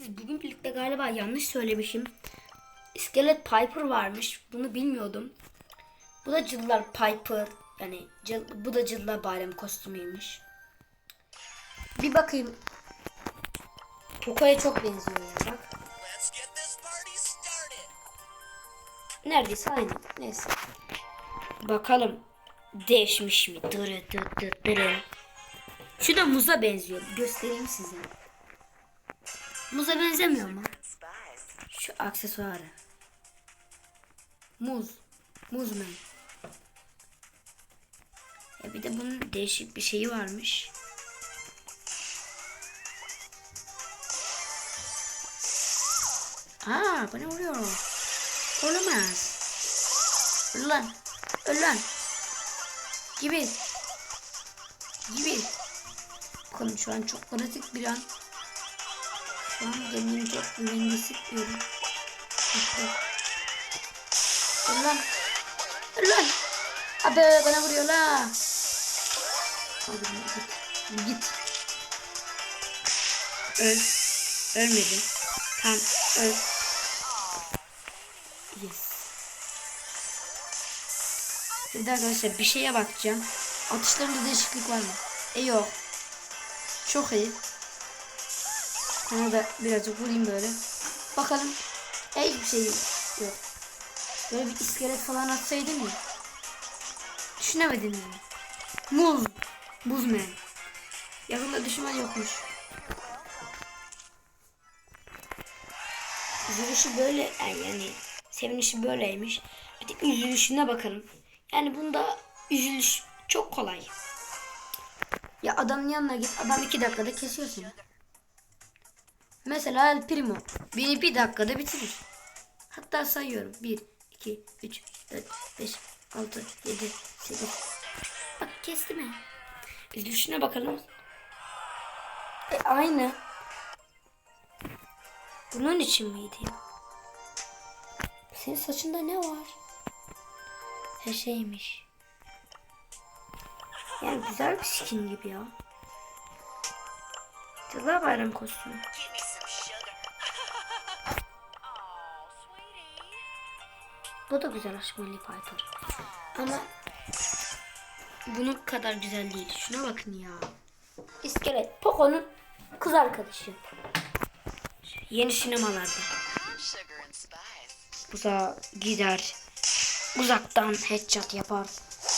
geldiniz. Bugün birlikte galiba yanlış söylemişim. İskelet Piper varmış. Bunu bilmiyordum. Bu da Cıllar Piper. Yani cıl- bu da Cıllar Bayram kostümüymüş. Bir bakayım. Poco'ya çok benziyor ya bak. Neredeyse aynı. Neyse. Bakalım. Değişmiş mi? Dırı dı dı dırı. Şu da muza benziyor. Göstereyim size. Muza benzemiyor mu? Şu aksesuarı. Muz. Muzman. Ya bir de bunun değişik bir şeyi varmış. Aa bana vuruyor. Olamaz. Öl lan. Öl lan. Gibi. Gibi. Bakın şu an çok pratik bir an. Şu an kendimi çok güvenli hissetmiyorum. Öl lan. Öl lan. Abi bana vuruyor la. Abi git. Git. Öl. Ölmedi. Tamam öl. Yes. Şimdi arkadaşlar bir şeye bakacağım. Atışlarında değişiklik var mı? E yok. Çok iyi. Ona da birazcık vurayım böyle. Bakalım. E hiçbir şey yok. Böyle bir iskelet falan atsaydım ya. Düşünemedim yani. Muz. Buzman. Yakında düşman yokmuş. Üzülüşü böyle yani sevinişi böyleymiş. Bir üzülüşüne bakalım. Yani bunda üzülüş çok kolay. Ya adamın yanına git adam iki dakikada kesiyor seni. Mesela El Primo beni bir dakikada bitirir. Hatta sayıyorum. 1, 2, 3, 4, 5, 6, 7, 8. Bak kesti mi? Üzülüşüne bakalım. E, aynı. Bunun için miydi? Senin saçında ne var? Her şeymiş. Yani güzel bir skin gibi ya. Cadılar Bayram kostümü. Bu da güzel aşkmalı Piper. Ama bunun kadar güzel değil. Şuna bakın ya. İskelet. Poco'nun kız arkadaşı. Yeni sinemalarda. Uzağa gider. Uzaktan headshot yapar.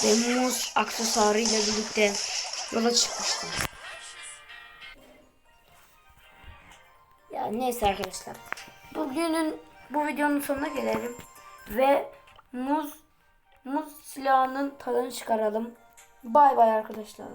Ve muz aksesuarıyla birlikte yola çıkmıştı. Ya neyse arkadaşlar. Bugünün bu videonun sonuna gelelim. Ve muz muz silahının tadını çıkaralım. Bay bay arkadaşlar.